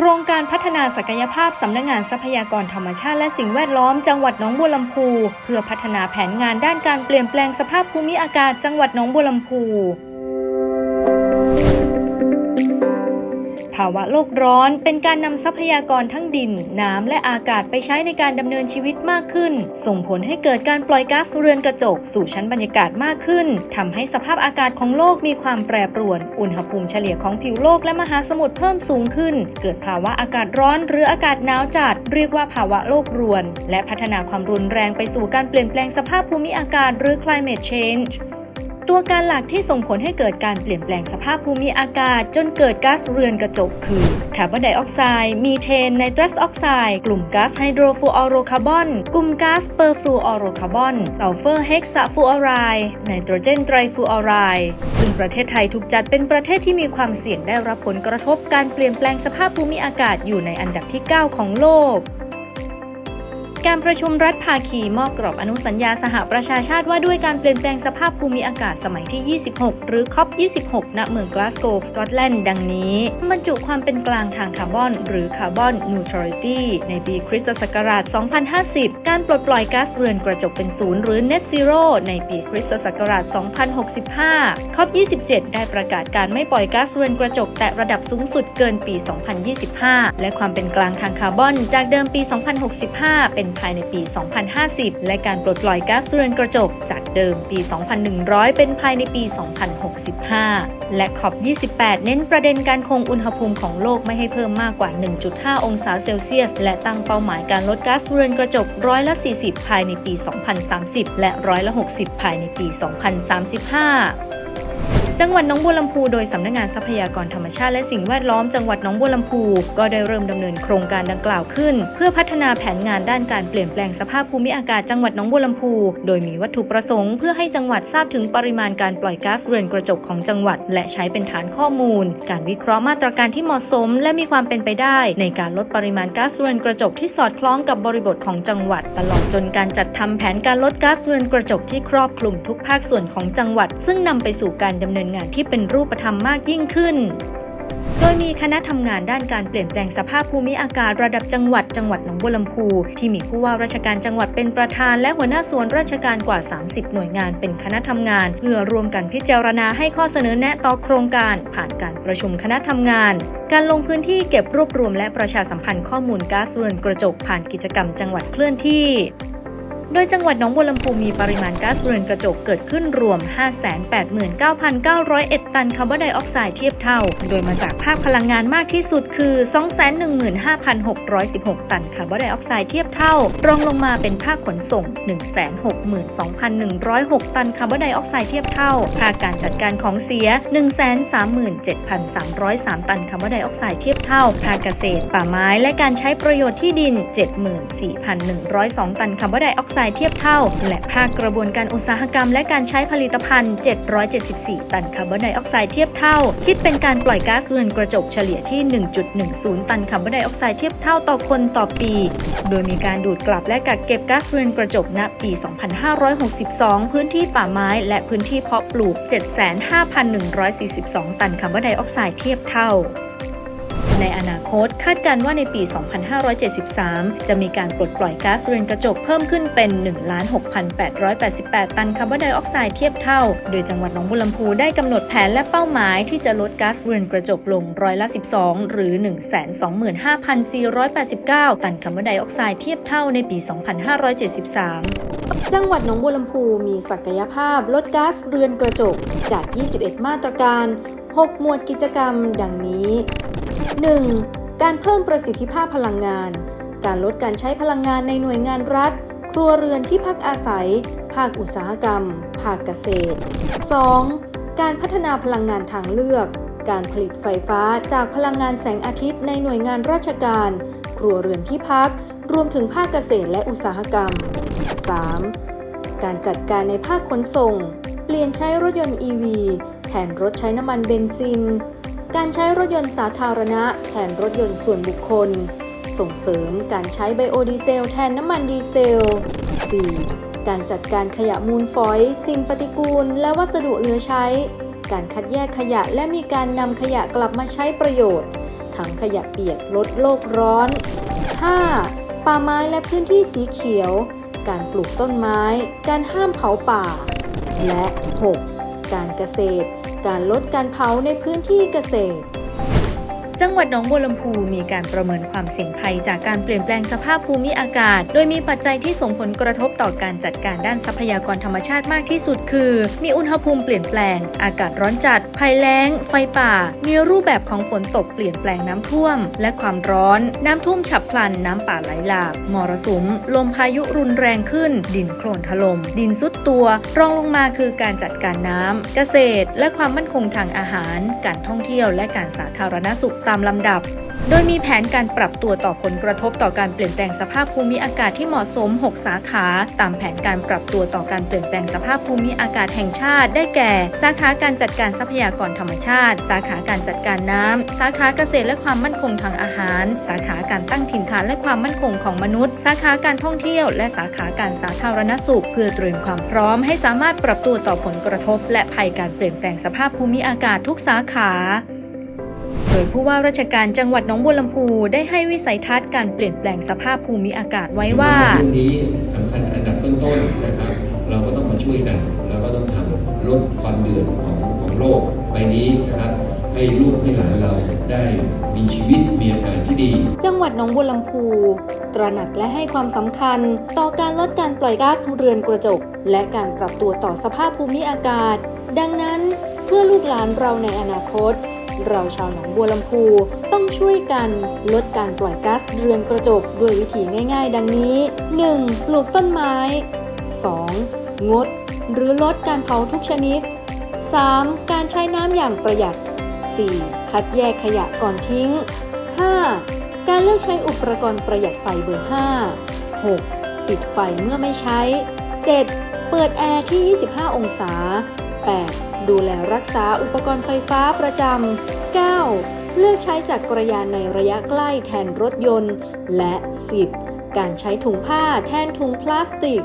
โครงการพัฒนาศักยภาพสำนักงานทรัพยากรธรรมชาติและสิ่งแวดล้อมจังหวัดหนองบัวลำพู เพื่อพัฒนาแผนงานด้านการเปลี่ยนแปลงสภาพภูมิอากาศจังหวัดหนองบัวลำพู ภาวะโลกร้อน เป็นการนำทรัพยากรทั้งดิน น้ำและอากาศไปใช้ในการดำเนินชีวิตมากขึ้น ส่งผลให้เกิดการปล่อยก๊าซเรือนกระจก สู่ชั้นบรรยากาศมากขึ้นทำให้สภาพอากาศของโลกมีความแปรปรวน อุณหภูมิเฉลี่ยของผิวโลกและมหาสมุทรเพิ่มสูงขึ้น เกิดภาวะอากาศร้อนหรืออากาศหนาวจัด เรียกว่าภาวะโลกรวน และพัฒนาความรุนแรงไปสู่การเปลี่ยนแปลงสภาพภูมิอากาศหรือ climate change ตัวการหลักที่ส่งผลให้เกิดการเปลี่ยนแปลงสภาพภูมิอากาศ จนเกิดก๊าซเรือนกระจกคือคาร์บอนไดออกไซด์มีเทนไนตรัสออกไซด์กลุ่มก๊าซไฮโดรฟลูออโรคาร์บอนกลุ่มก๊าซเปอร์ฟลูออโรคาร์บอนซัลเฟอร์เฮกซาฟลูออไรด์ไนโตรเจนไตรฟลูออไรด์ซึ่งประเทศไทยถูกจัดเป็นประเทศที่มีความเสี่ยงได้รับผลกระทบการเปลี่ยนแปลงสภาพภูมิอากาศอยู่ในอันดับที่ 9 ของโลก การประชุมรัฐภาคีมอบกรอบอนุสัญญาสหประชาชาติว่าด้วยการเปลี่ยนแปลงสภาพภูมิอากาศสมัยที่ 26 หรือ COP26 ณ เมืองกลาสโกว์สกอตแลนด์ ดังนี้ บรรจุความเป็นกลางทางคาร์บอน หรือคาร์บอนนิวทรัลิตี้ในปีคริสตศักราช 2050 การปลดปล่อยก๊าซเรือนกระจกเป็นศูนย์หรือ Net Zero ในปีคริสตศักราช 2065 COP27 ได้ประกาศการไม่ปล่อยก๊าซเรือนกระจก แตะระดับสูงสุดเกินปี 2025 และความเป็นกลางทางคาร์บอน จากเดิมปี 2065 เป็นภายในปี 2050 และการปลดปล่อยก๊าซเรือนกระจก จากเดิมปี 2100 เป็นภายในปี 2065 และ COP28 เน้นประเด็นการคงอุณหภูมิของโลกไม่ให้เพิ่มมากกว่า 1.5 องศาเซลเซียส และตั้งเป้าหมายการลดก๊าซเรือนกระจกร้อยละ 40 ภายในปี 2030 และร้อยละ 60 ภายในปี 2035 จังหวัดหนองบัวลำพูโดยสำนักงงานทรัพยากรธรรมชาติและสิ่งแวดล้อมจังหวัดหนองบัวลำพูก็ได้เริ่มดำเนินโครงการดังกล่าวขึ้น เพื่อพัฒนาแผนงานด้านการเปลี่ยนแปลงสภาพภูมิอากาศจังหวัดหนองบัวลำพู โดยมีวัตถุประสงค์เพื่อให้จังหวัดทราบถึงปริมาณการปล่อยก๊าซเรือนกระจกของจังหวัด และใช้เป็นฐานข้อมูล การวิเคราะห์มาตรการที่เหมาะสม และมีความเป็นไปได้ ในการลดปริมาณก๊าซเรือนกระจกที่สอดคล้องกับบริบทของจังหวัด ตลอดจนการจัดทำแผนการลดก๊าซเรือนกระจกที่ครอบคลุมทุกภาคส่วนของจังหวัด ซึ่งนำไปสู่การดำเนินงานที่เป็นรูปธรรมมากยิ่งขึ้น โดยมีคณะทำงานด้านการเปลี่ยนแปลงสภาพภูมิอากาศระดับจังหวัดจังหวัดหนองบัวลำพู ที่มีผู้ว่าราชการจังหวัดเป็นประธาน และหัวหน้าส่วนราชการกว่า 30 หน่วยงานเป็นคณะทำงาน เพื่อรวมกันพิจารณาให้ข้อเสนอแนะต่อโครงการ ผ่านการประชุมคณะทำงานการลงพื้นที่เก็บรวบรวมและประชาสัมพันธ์ข้อมูลก๊าซเรือนกระจกผ่านกิจกรรมจังหวัดเคลื่อนที่ โดยจังหวัดหนองบัวลำพูมีปริมาณก๊าซเรือนกระจกเกิดขึ้นรวม 589,901 ตันคาร์บอนไดออกไซด์เทียบเท่า โดยมาจากภาคพลังงานมากที่สุดคือ 215,616 ตันคาร์บอนไดออกไซด์เทียบเท่า รองลงมาเป็นภาคขนส่ง 162,106 ตันคาร์บอนไดออกไซด์เทียบเท่า ภาคการจัดการของเสีย 137,303 ตันคาร์บอนไดออกไซด์เทียบเท่า ภาคเกษตร ป่าไม้ และการใช้ประโยชน์ที่ดิน 74,102 ตันคาร์บอนไดออกไซด์เทียบเท่า และภาคกระบวนการอุตสาหกรรมและการใช้ผลิตภัณฑ์ 774 ตันคาร์บอนไดออกไซด์เทียบเท่า คิดเป็นการปล่อยก๊าซเรือนกระจกเฉลี่ยที่ 1.10 ตันคาร์บอนไดออกไซด์เทียบเท่าต่อคนต่อปี โดยมีการดูดกลับและกักเก็บก๊าซเรือนกระจกณปี 2562 พื้นที่ป่าไม้ และพื้นที่เพาะปลูก 75,142 ตันคาร์บอนไดออกไซด์เทียบเท่า ในอนาคตคาดการณ์ว่าในปี 2573 จะมีการปลดปล่อยก๊าซเรือนกระจกเพิ่มขึ้นเป็น 16,888 ตันคาร์บอนไดออกไซด์เทียบเท่า โดยจังหวัดหนองบัวลำพูได้กำหนดแผนและเป้าหมายที่จะลดก๊าซเรือนกระจกลงร้อยละ 12 หรือ 125,489 ตันคาร์บอนไดออกไซด์เทียบเท่าในปี 2573จังหวัดหนองบัวลำพูมีศักยภาพลดก๊าซเรือนกระจกจาก 21 มาตรการ 6 หมวดกิจกรรม ดังนี้ 1. การเพิ่มประสิทธิภาพพลังงาน การลดการใช้พลังงานในหน่วยงานรัฐ ครัวเรือนที่พักอาศัย ภาคอุตสาหกรรม ภาคเกษตร 2. การพัฒนาพลังงานทางเลือก การผลิตไฟฟ้าจากพลังงานแสงอาทิตย์ในหน่วยงานราชการ ครัวเรือนที่พัก รวมถึงภาคเกษตรและอุตสาหกรรม 3. การจัดการในภาคขนส่ง เปลี่ยนใช้รถยนต์ EV แทนรถใช้น้ำมันเบนซิน การใช้รถยนต์สาธารณะ แทนรถยนต์ส่วนบุคคล ส่งเสริมการใช้ไบโอดีเซล แทนน้ำมันดีเซล 4. การจัดการขยะมูลฝอย สิ่งปฏิกูล และวัสดุเหลือใช้ การคัดแยกขยะและมีการนำขยะกลับมาใช้ประโยชน์ทถังขยะเปียกลดโลกร้อน 5. ป่าไม้และพื้นที่สีเขียว การปลูกต้นไม้ การห้ามเผาป่า และ 6. การเกษตร การลดการเผาในพื้นที่เกษตร จังหวัดหนองบัวลำพูมีการประเมินความเสี่ยงภัยจากการเปลี่ยนแปลงสภาพภูมิอากาศ โดยมีปัจจัยที่ส่งผลกระทบต่อการจัดการด้านทรัพยากรธรรมชาติมากที่สุด คือ มีอุณหภูมิเปลี่ยนแปลง อากาศร้อนจัด ภัยแล้ง ไฟป่า มีรูปแบบของฝนตกเปลี่ยนแปลงน้ำท่วม และความร้อน น้ำท่วมฉับพลัน น้ำป่าไหลหลาก มรสุม ลมพายุรุนแรงขึ้น ดินโคลนถล่ม ดินซุดตัว รองลงมาคือการจัดการน้ำ เกษตร และความมั่นคงทางอาหาร การท่องเที่ยว และการสาธารณสุขตามลำดับ โดยมีแผนการปรับตัวต่อผลกระทบต่อการเปลี่ยนแปลงสภาพภูมิอากาศที่เหมาะสม 6 สาขา ตามแผนการปรับตัวต่อการเปลี่ยนแปลงสภาพภูมิอากาศแห่งชาติ ได้แก่ สาขาการจัดการทรัพยากรธรรมชาติ สาขาการจัดการน้ำ สาขาเกษตรและความมั่นคงทางอาหาร สาขาการตั้งถิ่นฐานและความมั่นคงของมนุษย์ สาขาการท่องเที่ยว และสาขาการสาธารณสุข เพื่อเตรียมความพร้อมให้สามารถปรับตัวต่อผลกระทบ และภัยการเปลี่ยนแปลงสภาพภูมิอากาศทุกสาขา ยผู้ว่าราชการจังหวัดหนองบัวลำพูได้ให้วิสัยทัศน์การเปลี่ยนแปลงสภาพภูมิอากาศไว้ว่าเรื่องนี้สำคัญอันดับต้นๆนะครับ เราก็ต้องมาช่วยกัน แล้วก็ต้องทำลดความเดือดของของโลกใบนี้นะครับให้ลูกให้หลานเราได้มีชีวิตมีอากาศที่ดี จังหวัดหนองบัวลำพู ตระหนักและให้ความสำคัญ ต่อการลดการปล่อยก๊าซเรือนกระจก และการปรับตัวต่อสภาพภูมิอากาศ ดังนั้นเพื่อลูกหลานเราในอนาคต เราชาวหนองบัวลำพูต้องช่วยกันลดการปล่อยก๊าซเรือนกระจกด้วยวิธีง่าย ๆ ดังนี้ 1. ปลูกต้นไม้ 2. งด หรือลดการเผาทุกชนิด 3. การใช้น้ำอย่างประหยัด 4. คัดแยกขยะก่อนทิ้ง 5. การเลือกใช้อุปกรณ์ประหยัดไฟเบอร์ 5 6. ปิดไฟเมื่อไม่ใช้ 7. เปิดแอร์ที่ 25 องศา 8. ดูแลรักษาอุปกรณ์ไฟฟ้าประจำ 9. เลือกใช้จักรยานในระยะใกล้แทนรถยนต์ และ 10. การใช้ถุงผ้าแทนถุงพลาสติก